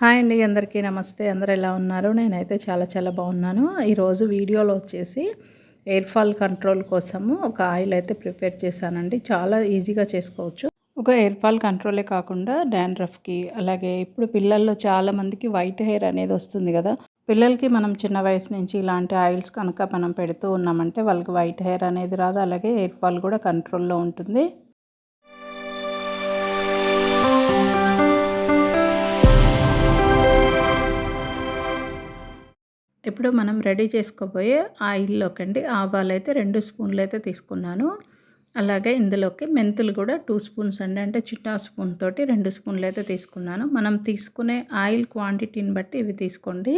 Hi అండి అందరికీ నమస్తే. అందరు ఎలా ఉన్నారు? నేనైతే చాలా చాలా బాగున్నాను. ఈరోజు వీడియోలో వచ్చేసి ఎయిర్ ఫాల్ కంట్రోల్ కోసము ఒక ఆయిల్ అయితే ప్రిపేర్ చేశానండి. చాలా ఈజీగా చేసుకోవచ్చు. ఒక ఎయిర్ ఫాల్ కంట్రోలే కాకుండా డాండ్రఫ్కి అలాగే ఇప్పుడు పిల్లల్లో చాలామందికి వైట్ హెయిర్ అనేది వస్తుంది కదా. పిల్లలకి మనం చిన్న వయసు నుంచి ఇలాంటి ఆయిల్స్ కనుక మనం పెడుతూ ఉన్నామంటే వాళ్ళకి వైట్ హెయిర్ అనేది రాదు. అలాగే ఎయిర్ ఫాల్ కూడా కంట్రోల్లో ఉంటుంది. ఇప్పుడు మనం రెడీ చేసుకోబోయే ఆయిల్లోకి అండి. ఆవాలు అయితే రెండు స్పూన్లు అయితే తీసుకున్నాను. అలాగే ఇందులోకి మెంతులు కూడా టూ స్పూన్స్ అండి. అంటే చిట్టా స్పూన్ తోటి రెండు స్పూన్లు అయితే తీసుకున్నాను. మనం తీసుకునే ఆయిల్ క్వాంటిటీని బట్టి ఇవి తీసుకోండి.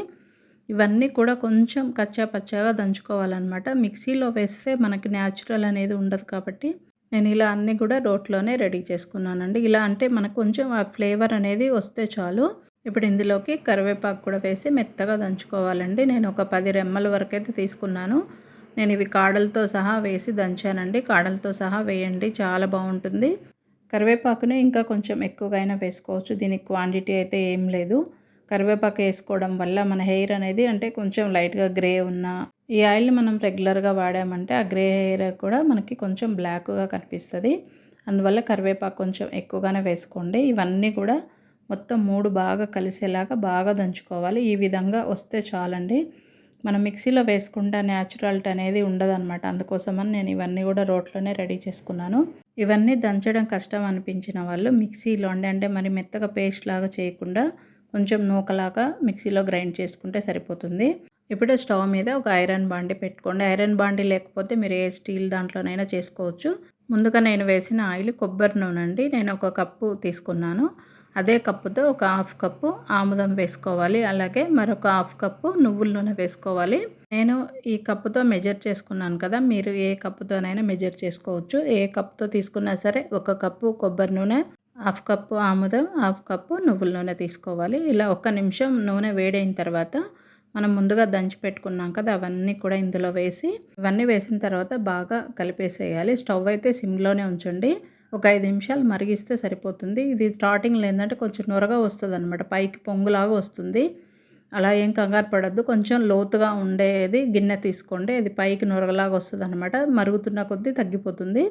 ఇవన్నీ కూడా కొంచెం కచ్చా పచ్చాగా దంచుకోవాలన్నమాట. మిక్సీలో వేస్తే మనకి న్యాచురల్ అనేది ఉండదు కాబట్టి నేను ఇలా అన్నీ కూడా రోట్లోనే రెడీ చేసుకున్నానండి. ఇలా అంటే మనకు కొంచెం ఆ ఫ్లేవర్ అనేది వస్తే చాలు. ఇప్పుడు ఇందులోకి కరివేపాకు కూడా వేసి మెత్తగా దంచుకోవాలండి. నేను ఒక పది రెమ్మల వరకు అయితే తీసుకున్నాను. నేను ఇవి కాడలతో సహా వేసి దంచానండి. కాడలతో సహా వేయండి చాలా బాగుంటుంది. కరివేపాకుని ఇంకా కొంచెం ఎక్కువగా వేసుకోవచ్చు. దీనికి క్వాంటిటీ అయితే ఏం లేదు. కరివేపాకు వేసుకోవడం వల్ల మన హెయిర్ అనేది అంటే కొంచెం లైట్గా గ్రే ఉన్న ఈ ఆయిల్ని మనం రెగ్యులర్గా వాడామంటే ఆ గ్రే హెయిర్ కూడా మనకి కొంచెం బ్లాక్గా కనిపిస్తుంది. అందువల్ల కరివేపాకు కొంచెం ఎక్కువగానే వేసుకోండి. ఇవన్నీ కూడా మొత్తం మూడు బాగా కలిసేలాగా బాగా దంచుకోవాలి. ఈ విధంగా వస్తే చాలండి. మనం మిక్సీలో వేసుకుంటే న్యాచురాలిటీ అనేది ఉండదన్నమాట. అందుకోసమని నేను ఇవన్నీ కూడా రోట్లోనే రెడీ చేసుకున్నాను. ఇవన్నీ దంచడం కష్టం అనిపించిన వాళ్ళు మిక్సీలో అండి. అంటే మరి మెత్తగా పేస్ట్ లాగా చేయకుండా కొంచెం నూకలాగా మిక్సీలో గ్రైండ్ చేసుకుంటే సరిపోతుంది. ఇప్పుడు స్టవ్ మీద ఒక ఐరన్ బాండి పెట్టుకోండి. ఐరన్ బాండి లేకపోతే మీరు ఏ స్టీల్ దాంట్లోనైనా చేసుకోవచ్చు. ముందుగా నేను వేసిన ఆయిల్ కొబ్బరి నూనె అండి నేను ఒక కప్పు తీసుకున్నాను. అదే కప్పుతో ఒక హాఫ్ కప్పు ఆముదం వేసుకోవాలి. అలాగే మరొక హాఫ్ కప్పు నువ్వుల నూనె వేసుకోవాలి. నేను ఈ కప్పుతో మెజర్ చేసుకున్నాను కదా మీరు ఏ కప్పుతోనైనా మెజర్ చేసుకోవచ్చు. ఏ కప్పుతో తీసుకున్నా సరే ఒక కప్పు కొబ్బరి నూనె హాఫ్ కప్పు ఆముదం హాఫ్ కప్పు నువ్వుల నూనె తీసుకోవాలి. ఇలా ఒక్క నిమిషం నూనె వేడైన తర్వాత మనం ముందుగా దంచి పెట్టుకున్నాం కదా అవన్నీ కూడా ఇందులో వేసి ఇవన్నీ వేసిన తర్వాత బాగా కలిపేసేయాలి. స్టవ్ అయితే సిమ్లోనే ఉంచండి. ఒక ఐదు నిమిషాలు మరిగిస్తే సరిపోతుంది. ఇది స్టార్టింగ్లో ఏంటంటే కొంచెం నొరగా వస్తుంది అనమాట పైకి పొంగులాగా వస్తుంది. అలా ఏం కంగారు పడద్దు. కొంచెం లోతుగా ఉండేది గిన్నె తీసుకోండి. అది పైకి నొరగలాగా వస్తుంది అనమాట మరుగుతున్న కొద్దీ తగ్గిపోతుంది.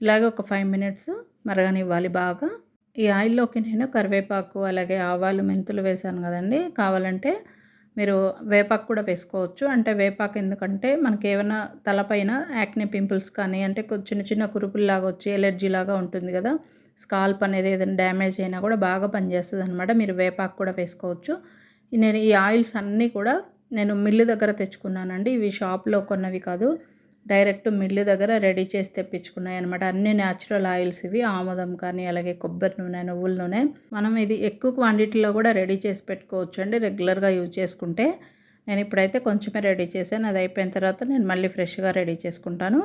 ఇలాగే ఒక ఫైవ్ మినిట్స్ మరగనివ్వాలి బాగా. ఈ ఆయిల్లోకి నేను కరివేపాకు అలాగే ఆవాలు మెంతులు వేసాను కదండి. కావాలంటే మీరు వేపాకు కూడా వేసుకోవచ్చు. అంటే వేపాకు ఎందుకంటే మనకి ఏమైనా తలపైన యాక్నే పింపుల్స్ కానీ అంటే చిన్న చిన్న కురుపుల్లాగా వచ్చి ఎలర్జీ లాగా ఉంటుంది కదా స్కాల్ప్ అనేది ఏదైనా డ్యామేజ్ అయినా కూడా బాగా పనిచేస్తుంది అనమాట మీరు వేపాకు కూడా వేసుకోవచ్చు. నేను ఈ ఆయిల్స్ అన్నీ కూడా నేను మిల్లు దగ్గర తెచ్చుకున్నానండి. ఇవి షాప్లో కొన్నవి కాదు. డైరెక్ట్ మిల్లు దగ్గర రెడీ చేసి తెప్పించుకున్నాయి అనమాట అన్ని న్యాచురల్ ఆయిల్స్ ఇవి ఆముదం కానీ అలాగే కొబ్బరి నూనె నువ్వుల నూనె. మనం ఇది ఎక్కువ క్వాంటిటీలో కూడా రెడీ చేసి పెట్టుకోవచ్చు అండి రెగ్యులర్గా యూజ్ చేసుకుంటే. నేను ఇప్పుడైతే కొంచెమే రెడీ చేశాను. అది అయిపోయిన తర్వాత నేను మళ్ళీ ఫ్రెష్గా రెడీ చేసుకుంటాను.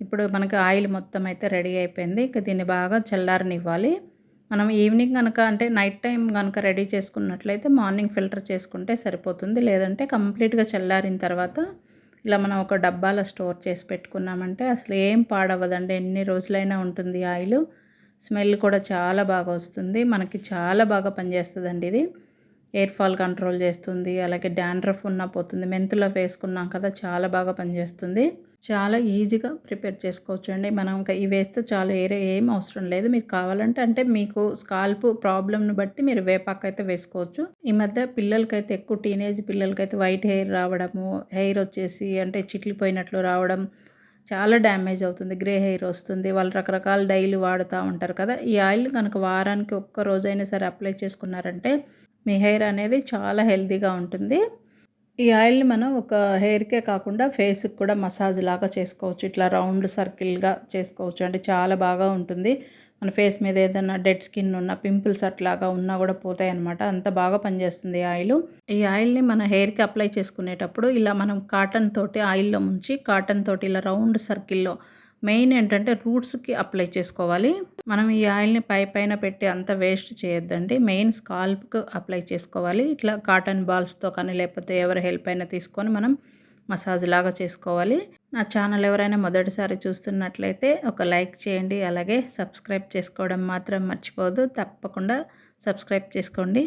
ఇప్పుడు మనకి ఆయిల్ మొత్తం అయితే రెడీ అయిపోయింది. ఇక దీన్ని బాగా చల్లారనివ్వాలి. మనం ఈవినింగ్ కనుక అంటే నైట్ టైం కనుక రెడీ చేసుకున్నట్లయితే మార్నింగ్ ఫిల్టర్ చేసుకుంటే సరిపోతుంది. లేదంటే కంప్లీట్గా చల్లారిన తర్వాత ఇలా మనం ఒక డబ్బాలో స్టోర్ చేసి పెట్టుకున్నామంటే అసలు ఏం పాడవదండి ఎన్ని రోజులైనా ఉంటుంది ఆయిల్. స్మెల్ కూడా చాలా బాగా వస్తుంది. మనకి చాలా బాగా పనిచేస్తుందండి ఇది. ఎయిర్ ఫాల్ కంట్రోల్ చేస్తుంది. అలాగే డాండ్రఫ్ ఉన్న పోతుంది. మెంతులో వేసుకున్నాం కదా చాలా బాగా పనిచేస్తుంది. చాలా ఈజీగా ప్రిపేర్ చేసుకోవచ్చు అండి మనం ఇంకా ఇవి వేస్తే చాలా ఏరే ఏం అవసరం లేదు. మీకు కావాలంటే అంటే మీకు స్కాల్ప్ ప్రాబ్లమ్ని బట్టి మీరు వేపాకు అయితే వేసుకోవచ్చు. ఈ మధ్య పిల్లలకైతే ఎక్కువ టీనేజ్ పిల్లలకైతే వైట్ హెయిర్ రావడము హెయిర్ వచ్చేసి అంటే చిట్లిపోయినట్లు రావడం చాలా డ్యామేజ్ అవుతుంది. గ్రే హెయిర్ వస్తుంది. వాళ్ళు రకరకాల డైలీ వాడుతూ ఉంటారు కదా. ఈ ఆయిల్ కనుక వారానికి ఒక్క రోజైనా సరే అప్లై చేసుకున్నారంటే మీ హెయిర్ అనేది చాలా హెల్తీగా ఉంటుంది. ఈ ఆయిల్ని మనం ఒక హెయిర్కే కాకుండా ఫేస్కి కూడా మసాజ్ లాగా చేసుకోవచ్చు. ఇట్లా రౌండ్ సర్కిల్గా చేసుకోవచ్చు. అంటే చాలా బాగా ఉంటుంది. మన ఫేస్ మీద ఏదైనా డెడ్ స్కిన్ ఉన్న పింపుల్స్ అట్లాగా ఉన్నా కూడా పోతాయి అనమాట అంత బాగా పనిచేస్తుంది ఈ ఆయిల్. ఈ ఆయిల్ని మన హెయిర్కి అప్లై చేసుకునేటప్పుడు ఇలా మనం కాటన్ తోటి ఆయిల్లో ముంచి కాటన్ తోటి ఇలా రౌండ్ సర్కిల్లో మెయిన్ ఏంటంటే రూట్స్కి అప్లై చేసుకోవాలి. మనం ఈ ఆయిల్ని పై పైన పెట్టి అంత వేస్ట్ చేయొద్దండి. మెయిన్ స్కాల్ప్కి అప్లై చేసుకోవాలి. ఇట్లా కాటన్ బాల్స్తో కానీ లేకపోతే ఎవరి హెల్ప్ అయినా తీసుకొని మనం మసాజ్ లాగా చేసుకోవాలి. నా ఛానల్ ఎవరైనా మొదటిసారి చూస్తున్నట్లయితే ఒక లైక్ చేయండి. అలాగే సబ్స్క్రైబ్ చేసుకోవడం మాత్రం మర్చిపోదు తప్పకుండా సబ్స్క్రైబ్ చేసుకోండి.